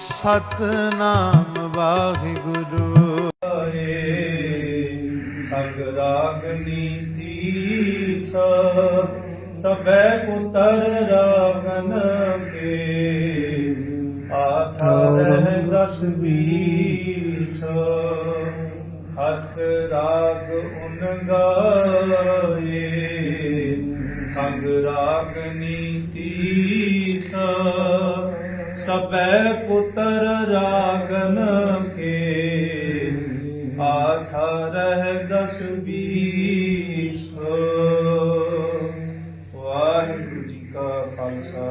ਸਤਨਾਮ ਵਾਹਿਗੁਰੂ। ਸਗ ਰਾਗ ਨੀਤੀ ਸਭੈ ਪੁੱਤਰ ਰਾਗਨ ਕੇ ਆਠਾ ਰਹਿ ਦਸ ਵੀਸ ਹਸਤ ਰਾਗ ਉਨ ਗਾਏ, ਸੰਗ ਰਾਗ ਨੀਤੀ ਸਭੈ ਪੁੱਤਰ ਰਾਗਨ ਕੇ। ਆਠਾ ਰਹਿ ਦਸ ਵੀਸ ਵਾਹਿਗੁਰੂ ਜੀ ਕਾ ਖਾਲਸਾ,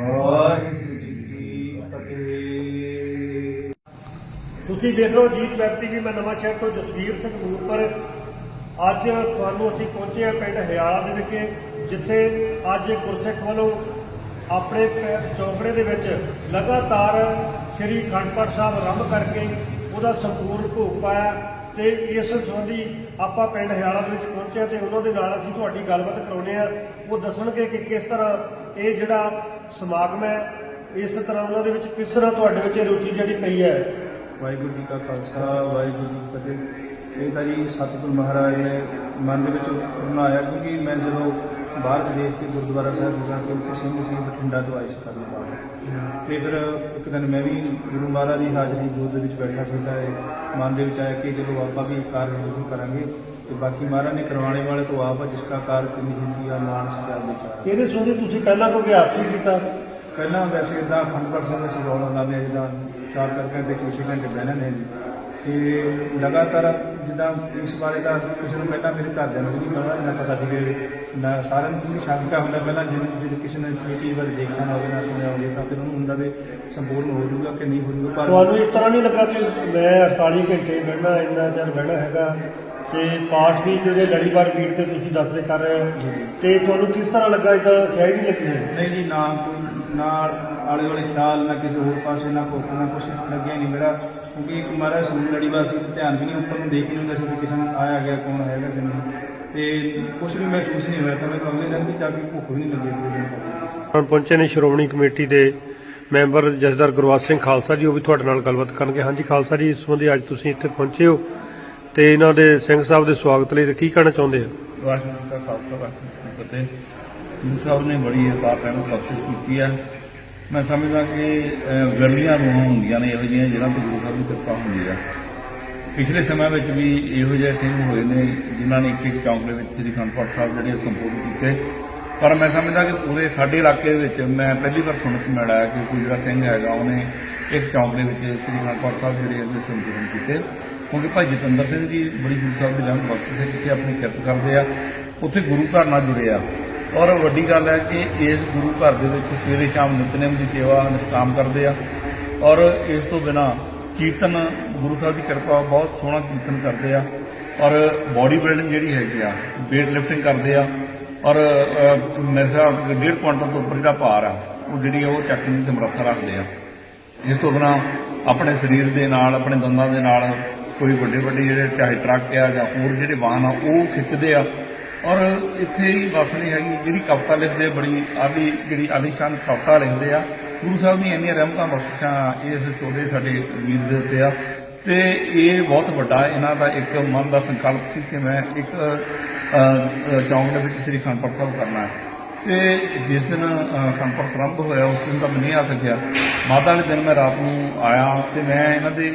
ਵਾਹਿਗੁਰੂ ਜੀ ਕੀ ਫਤਿਹ। ਤੁਸੀਂ ਦੇਖ ਰਹੇ ਹੋ ਜੀਤ ਵੈਬ ਟੀਵੀ ਮੈਂ ਨਵਾਂ ਸ਼ਹਿਰ ਤੋਂ ਜਸਵੀਰ ਸਿੰਘ ਨੂਰਪੁਰ ਅੱਜ ਤੁਹਾਨੂੰ ਅਸੀਂ ਪਹੁੰਚੇ ਹਾਂ ਪਿੰਡ ਹਿਆਲਾ ਦੇ ਵਿਖੇ, ਜਿੱਥੇ ਅੱਜ ਗੁਰਸਿੱਖ ਵੱਲੋਂ ਆਪਣੇ ਪ- ਚੌਂਕੜੇ ਦੇ ਵਿੱਚ ਲਗਾਤਾਰ ਸ੍ਰੀ ਅਖੰਡ ਪਾਠ ਸਾਹਿਬ ਆਰੰਭ ਕਰਕੇ ਉਹਦਾ ਸੰਪੂਰਨ ਭੋਗ ਪਾਇਆ ਤੇ ਇਸ ਸੰਬੰਧੀ ਆਪਾਂ ਪਿੰਡ ਹਿਆਲਾ ਦੇ ਵਿੱਚ ਪਹੁੰਚਿਆ ਹਾਂ ਤੇ ਉਹਨਾਂ ਦੇ ਨਾਲ ਅਸੀਂ ਤੁਹਾਡੀ ਗੱਲਬਾਤ ਕਰਾਉਨੇ ਆ ਉਹ ਦੱਸਣਗੇ ਕਿ ਕਿਸ ਤਰ੍ਹਾਂ ਇਹ ਜਿਹੜਾ ਸਮਾਗਮ ਹੈ, ਇਸ ਤਰ੍ਹਾਂ ਉਹਨਾਂ ਦੇ ਵਿੱਚ ਕਿਸ ਤਰ੍ਹਾਂ ਤੁਹਾਡੇ ਵਿੱਚ ਇਹ ਰੁਚੀ ਜਿਹੜੀ ਪਈ ਹੈ? ਵਾਹਿਗੁਰੂ ਜੀ ਕਾ ਖਾਲਸਾ, ਵਾਹਿਗੁਰੂ ਜੀ ਕੀ ਫਤਿਹ। ਇਹ ਤਾਂ ਜੀ ਸਤਿਗੁਰ ਮਹਾਰਾਜ ਨੇ ਮਨ ਦੇ ਵਿੱਚ ਬਣਾਇਆ ਕਿਉਂਕਿ ਮੈਂ ਜਦੋਂ ਬਾਹਰ ਵਿਦੇਸ਼ ਦੇ ਗੁਰਦੁਆਰਾ ਸਾਹਿਬ ਗਿਆ ਤੇ ਉੱਥੇ ਸਿੰਘ ਸਿੰਘ ਬਠਿੰਡਾ ਤੋਂ ਆਏ ਸੀ ਕਰਨ ਬਾਅਦ ਤੇ ਫਿਰ ਇੱਕ ਦਿਨ ਮੈਂ ਵੀ ਗੁਰੂ ਮਹਾਰਾਜ ਦੀ ਹਾਜ਼ਰੀ ਜੋਤ ਦੇ ਵਿੱਚ ਬੈਠਾ ਸੀ ਤਾਂ ਇਹ ਮਨ ਦੇ ਵਿੱਚ ਆਇਆ ਕਿ ਚਲੋ ਆਪਾਂ ਵੀ ਕਾਰਜ ਜ਼ਰੂਰ ਕਰਾਂਗੇ ਤੇ ਬਾਕੀ ਮਹਾਰਾਜ ਨੇ ਕਰਵਾਉਣੇ ਵਾਲੇ ਤੋਂ ਆਪ ਆ ਜਿਸ ਦਾ ਕਾਰ ਤਿੰਨ ਜ਼ਿੰਦਗੀ ਆ ਮਾਨ ਸਿਕਾ ਵਿਚਾਰ ਇਹਦੇ ਸੰਬੰਧੀ ਤੁਸੀਂ ਪਹਿਲਾਂ ਕੋਈ ਅਭਿਆਸ ਵੀ ਕੀਤਾ? ਪਹਿਲਾਂ ਵੈਸੇ ਇਦਾਂ ਅਖੰਡ ਸਾਹਿਬ ਅਸੀਂ ਰੌਲਾ ਲਾਉਂਦੇ ਹਾਂ ਜਿੱਦਾਂ ਚਾਰ ਚਾਰ ਘੰਟੇ ਛੇ ਛੇ ਘੰਟੇ ਬਹਿਣਾ ਨੇ ਤੇ ਲਗਾਤਾਰ ਜਿੱਦਾਂ ਇਸ ਬਾਰੇ ਦਾ ਕਿਸੇ ਨੂੰ ਪਹਿਲਾਂ ਮੇਰੇ ਘਰਦਿਆਂ ਨੂੰ ਵੀ ਨਹੀਂ ਪਤਾ ਇੰਨਾ ਪਤਾ ਸੀ ਕਿ ਨਾ ਸਾਰਿਆਂ ਨੂੰ ਵੀ ਸ਼ੰਕਾ ਹੁੰਦਾ ਪਹਿਲਾਂ ਜਿਵੇਂ ਜੇ ਕਿਸੇ ਨੇ ਇਹ ਚੀਜ਼ ਬਾਰੇ ਦੇਖਿਆ ਨਾ ਹੋਵੇ ਨਾ ਸੁਣਿਆ ਹੋਵੇ ਤਾਂ ਫਿਰ ਉਹਨੂੰ ਹੁੰਦਾ ਵੀ ਸੰਪੂਰਨ ਹੋ ਜਾਊਗਾ ਕਿ ਨਹੀਂ ਹੋ ਜਾਊਗਾ ਪਰ ਤੁਹਾਨੂੰ ਇਸ ਤਰ੍ਹਾਂ ਨਹੀਂ ਲੱਗਾ ਕਿ ਮੈਂ 48 ਘੰਟੇ ਬਹਿਣਾ ਇੰਨਾ ਚਿਰ ਬਹਿਣਾ ਹੈਗਾ? ਤੇ ਪਾਠ ਵੀ ਜਿਹੜੇ ਲੜੀਵਾਰ ਬੀਟ ਤੇ ਤੁਸੀਂ ਦੱਸ ਰਹੇ ਕਰ ਰਹੇ ਹੋ। ਤੇ ਤੁਹਾਨੂੰ ਕਿਸ ਤਰ੍ਹਾਂ ਲੱਗਾ? ਇਦਾਂ ਖਿਆਲ ਨਹੀਂ ਲੱਗੀ ਨਹੀਂ ਜੀ ਨਾ ਕੋਈ ਨਾ ਆਲੇ ਵਾਲੇ ਖਿਆਲ ਨਾ ਕਿਸੇ ਹੋਰ ਪਾਸੇ ਨਾ ਕੋਈ ਨਾ ਕੁਛ ਲੱਗਿਆ ਨਹੀਂ ਮੇਰਾ। ਕਿਉਂਕਿ ਇੱਕ ਮਾਰਾ ਸੁਣ ਲੜੀਵਾਰ ਸੀ ਤੇ ਧਿਆਨ ਵੀ ਨਹੀਂ ਉੱਪਰ ਨੂੰ ਦੇਖ ਹੀ ਨਹੀਂ ਹੁੰਦਾ ਸੀ ਕਿ ਕਿਸੇ ਨੂੰ ਆਇਆ ਗਿਆ ਕੌਣ ਹੈਗਾ ਕਿ ਨਹੀਂ। ਤੇ ਕੁਛ ਵੀ ਮਹਿਸੂਸ ਨਹੀਂ ਹੋਇਆ ਤਾਂ ਅਗਲੇ ਦਿਨ ਵੀ ਜਾ ਕੇ ਭੁੱਖ ਵੀ ਨਹੀਂ ਲੱਗੀ ਅਗਲੇ ਦਿਨ। ਹੁਣ ਪਹੁੰਚੇ ਨੇ ਸ਼੍ਰੋਮਣੀ ਕਮੇਟੀ ਦੇ ਮੈਂਬਰ ਜਥੇਦਾਰ ਗੁਰਵਾਜ ਸਿੰਘ ਖਾਲਸਾ ਜੀ ਉਹ ਵੀ ਤੁਹਾਡੇ ਨਾਲ ਗੱਲਬਾਤ ਕਰਨਗੇ। ਹਾਂਜੀ ਖਾਲਸਾ ਜੀ ਇਸ ਸੰਬੰਧੀ ਅੱਜ ਤੁਸੀਂ ਇੱਥੇ ਪਹੁੰਚੇ ਹੋ ਤੇ ਇਹਨਾਂ ਦੇ ਸਿੰਘ ਸਾਹਿਬ ਦੇ ਸਵਾਗਤ ਲਈ ਕੀ ਕਹਿਣਾ ਚਾਹੁੰਦੇ ਹੋ? ਵਾਹਿਗੁਰੂ ਜੀ ਕਾ ਖਾਲਸਾ ਵਾਹਿਗੁਰੂ ਜੀ ਕੀ ਫਤਿਹ। ਗੁਰੂ ਸਾਹਿਬ ਨੇ ਬੜੀ ਅਪਾਰ ਨੂੰ ਬਖਸ਼ਿਸ਼ ਕੀਤੀ ਹੈ। ਮੈਂ ਸਮਝਦਾ ਕਿ ਅਹ, ਗਰਮੀਆਂ ਨੂੰ ਹੁੰਦੀਆਂ ਨੇ ਇਹੋ ਜਿਹੀਆਂ ਜਿਹਨਾਂ ਤੋਂ ਗੁਰੂ ਸਾਹਿਬ ਦੀ ਕਿਰਪਾ ਹੁੰਦੀ ਹੈ। ਪਿਛਲੇ ਸਮੇਂ ਵਿੱਚ ਵੀ ਇਹੋ ਜਿਹੇ ਸਿੰਘ ਹੋਏ ਨੇ ਜਿਨ੍ਹਾਂ ਨੇ ਇੱਕ ਇੱਕ ਚੌਂਕ ਦੇ ਵਿੱਚ ਸ੍ਰੀ ਅਖੰਡ ਸਾਹਿਬ ਜਿਹੜੇ ਸੰਪੂਰਨ ਕੀਤੇ। ਪਰ ਮੈਂ ਸਮਝਦਾ ਕਿ ਪੂਰੇ ਸਾਡੇ ਇਲਾਕੇ ਵਿੱਚ ਮੈਂ ਪਹਿਲੀ ਵਾਰ ਸੁਣ ਕੇ ਮਿਲਿਆ ਕਿ ਕੋਈ ਜਿਹੜਾ ਸਿੰਘ ਹੈਗਾ ਉਹਨੇ ਇੱਕ ਚੌਂਕ ਦੇ ਵਿੱਚ ਸ੍ਰੀ ਅਖੰਡ ਸਾਹਿਬ ਜਿਹੜੇ ਹੈਗੇ ਸੰਪੂਰਨ ਕੀਤੇ। ਕਿਉਂਕਿ ਭਾਈ ਜਤਿੰਦਰ ਸਿੰਘ ਜੀ ਬੜੀ ਗੁਰੂ ਸਾਹਿਬ ਦੇ ਜੰਗ ਬਖਸ਼ ਸਿੰਘ ਆਪਣੀ ਕਿਰਤ ਕਰਦੇ ਆ ਉੱਥੇ ਗੁਰੂ ਘਰ ਨਾਲ ਜੁੜੇ ਆ। ਔਰ ਵੱਡੀ ਗੱਲ ਹੈ ਕਿ ਇਸ ਗੁਰੂ ਘਰ ਦੇ ਵਿੱਚ ਸਵੇਰੇ ਸ਼ਾਮ ਨਿਤਨੇਮ ਦੀ ਸੇਵਾ ਨਿਸ਼ਕਾਮ ਕਰਦੇ ਆ। ਔਰ ਇਸ ਤੋਂ ਬਿਨਾ ਕੀਰਤਨ ਗੁਰੂ ਸਾਹਿਬ ਦੀ ਕਿਰਪਾ ਬਹੁਤ ਸੋਹਣਾ ਕੀਰਤਨ ਕਰਦੇ ਆ। ਔਰ ਬਾਡੀ ਬਿਲਡਿੰਗ ਜਿਹੜੀ ਹੈਗੀ ਆ, weight ਲਿਫਟਿੰਗ ਕਰਦੇ ਆ। ਔਰ ਮੇਰੇ ਹਿਸਾਬ ਨਾਲ ਡੇਢ ਕੁਆਂਟਲ ਤੋਂ ਉੱਪਰ ਜਿਹੜਾ ਭਾਰ ਆ, ਉਹ ਜਿਹੜੀ ਆ, ਉਹ ਚੱਕਣ ਦੀ ਸਮਰੱਥਾ ਰੱਖਦੇ ਆ। ਇਸ ਤੋਂ ਬਿਨਾਂ ਆਪਣੇ ਸਰੀਰ ਦੇ ਨਾਲ, ਆਪਣੇ ਦੰਦਾਂ ਦੇ ਨਾਲ ਕੋਈ ਵੱਡੇ ਵੱਡੇ ਜਿਹੜੇ ਚਾਹੇ ਟਰੱਕ ਆ ਜਾਂ ਹੋਰ ਜਿਹੜੇ ਵਾਹਨ ਆ, ਉਹ ਖਿੱਚਦੇ ਆ। ਔਰ ਇੱਥੇ ਹੀ ਬਸ ਨਹੀਂ ਹੈਗੀ, ਜਿਹੜੀ ਕਵਿਤਾ ਲਿਖਦੇ ਬੜੀ ਆਲੀ, ਜਿਹੜੀ ਆਲੀਸ਼ਾਨ ਕਵਿਤਾ ਲਿਖਦੇ ਆ। ਗੁਰੂ ਸਾਹਿਬ ਦੀਆਂ ਇੰਨੀਆਂ ਰਹਿਮਤਾਂ, ਬਖਸ਼ਿਸ਼ਾਂ ਇਸ ਛੋਟੇ ਸਾਡੇ ਵੀਰ ਦੇ ਉੱਤੇ ਆ। ਤੇ ਇਹ ਬਹੁਤ ਵੱਡਾ ਇਹਨਾਂ ਦਾ ਇੱਕ ਮਨ ਦਾ ਸੰਕਲਪ ਸੀ ਕਿ ਮੈਂ ਇੱਕ ਚੌਂਕ ਦੇ ਵਿੱਚ ਸ੍ਰੀ ਅਖੰਡ ਸਾਹਿਬ ਕਰਨਾ ਹੈ। ਤੇ ਜਿਸ ਦਿਨ ਕੰਪਰ ਆਰੰਭ ਹੋਇਆ, ਉਸ ਦਿਨ ਤਾਂ ਮੈਂ ਨਹੀਂ ਆ ਸਕਿਆ। ਮਾਤਾ ਵਾਲੇ ਦਿਨ ਮੈਂ ਰਾਤ ਨੂੰ ਆਇਆ ਤੇ ਮੈਂ ਇਹਨਾਂ ਦੇ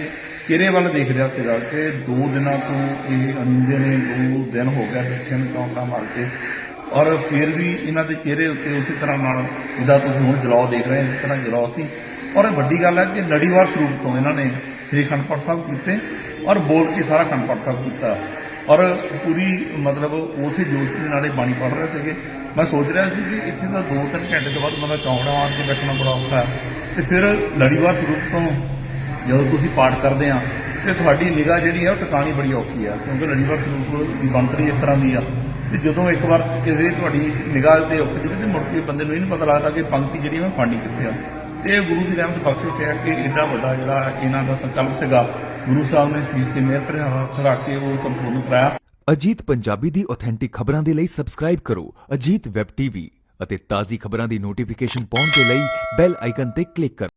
ਚਿਹਰੇ ਵੱਲ ਦੇਖ ਰਿਹਾ ਸੀਗਾ ਕਿ? ਦੋ ਦਿਨਾਂ ਤੋਂ ਇਹ ਅਨਿੰਦੇ ਨੇ, ਦੋ ਦਿਨ ਹੋ ਗਿਆ ਬੱਚਿਆਂ ਨੂੰ ਚੌਂਕਾ ਮਾਰ ਕੇ। ਔਰ ਫਿਰ ਵੀ ਇਹਨਾਂ ਦੇ ਚਿਹਰੇ ਉੱਤੇ ਉਸੇ ਤਰ੍ਹਾਂ ਨਾਲ ਜਿੱਦਾਂ ਤੁਸੀਂ ਹੁਣ ਜਲਾਓ ਦੇਖ ਰਹੇ ਹੋ, ਇਸ ਤਰ੍ਹਾਂ ਜਲਾਓ ਸੀ। ਔਰ ਇਹ ਵੱਡੀ ਗੱਲ ਹੈ ਕਿ ਲੜੀਵਾਰ ਸਰੂਪ ਤੋਂ ਇਹਨਾਂ ਨੇ ਸ੍ਰੀ ਅਖੰਡ ਪਾਠ ਸਾਹਿਬ ਕੀਤੇ ਔਰ ਬੋਲ ਕੇ ਸਾਰਾ ਅਖੰਡ ਪਾਠ ਸਾਹਿਬ ਕੀਤਾ। ਔਰ ਪੂਰੀ ਮਤਲਬ ਉਸੇ ਜੋਸ਼ ਦੇ ਨਾਲੇ ਬਾਣੀ ਪੜ੍ਹ ਰਹੇ ਸੀਗੇ। ਮੈਂ ਸੋਚ ਰਿਹਾ ਸੀ ਕਿ ਇੱਥੇ ਤਾਂ 2-3 ਘੰਟੇ ਤੋਂ ਬਾਅਦ ਮੇਰਾ ਚੌਂਕੜਾ ਮਾਰ ਕੇ ਬੈਠਣਾ ਬੜਾ ਔਖਾ ਹੈ। ਤੇ ਫਿਰ ਲੜੀਵਾਰ ਸਰੂਪ ਤੋਂ ਜਦੋਂ ਤੁਸੀਂ ਪਾਠ ਕਰਦੇ ਆ, ਤੇ ਤੁਹਾਡੀ ਨਿਗਾਹ ਜਿਹੜੀ ਆ ਉਹ ਟਿਕਾਣੀ ਬੜੀ ਔਖੀ ਆ, ਕਿਉਂਕਿ ਲੜੀਵਾਰ ਸਰੂਪ ਦੀ ਬੰਤਰੀ ਇਸ ਤਰ੍ਹਾਂ ਦੀ ਆ। ਤੇ ਜਦੋਂ ਇੱਕ ਵਾਰ ਕਿਸੇ ਤੁਹਾਡੀ ਨਿਗਾਹ ਤੇ ਉੱਠ ਜਾਵੇ ਤੇ ਮੁੜ ਕੇ ਬੰਦੇ ਨੂੰ ਇਹ ਨਹੀਂ ਪਤਾ ਲੱਗਦਾ ਕਿ ਪੰਕਤੀ ਜਿਹੜੀ ਮੈਂ ਫਾਣੀ ਕਿੱਥੇ ਆ। ਇਹ ਗੁਰੂ ਦੀ ਰਹਿਮਤ ਬਖਸ਼ਿਸ਼ ਹੈ ਕਿ ਏਡਾ ਵੱਡਾ ਜਿਹੜਾ ਇਹਨਾਂ ਦਾ ਸੰਕਲਪ ਸੀਗਾ, ਗੁਰੂ ਸਾਹਿਬ ਨੇ ਸੀਸ ਤੇ ਮਿਹਰ ਭਰਿਆ ਰੱਖ ਕੇ ਉਹ ਸੰਪੂਰਨ ਕਰਾਇਆ। ਅਜੀਤ ਪੰਜਾਬੀ ਦੀ ਆਥੈਂਟਿਕ ਖਬਰਾਂ ਦੇ ਲਈ ਸਬਸਕ੍ਰਾਈਬ ਕਰੋ ਅਜੀਤ ਵੈਬ ਟੀਵੀ ਅਤੇ ਤਾਜ਼ੀ ਖਬਰਾਂ ਦੀ ਨੋਟੀਫਿਕੇਸ਼ਨ ਪਾਉਣ ਦੇ ਲਈ ਬੈਲ ਆਈਕਨ ਤੇ ਕਲਿੱਕ ਕਰੋ।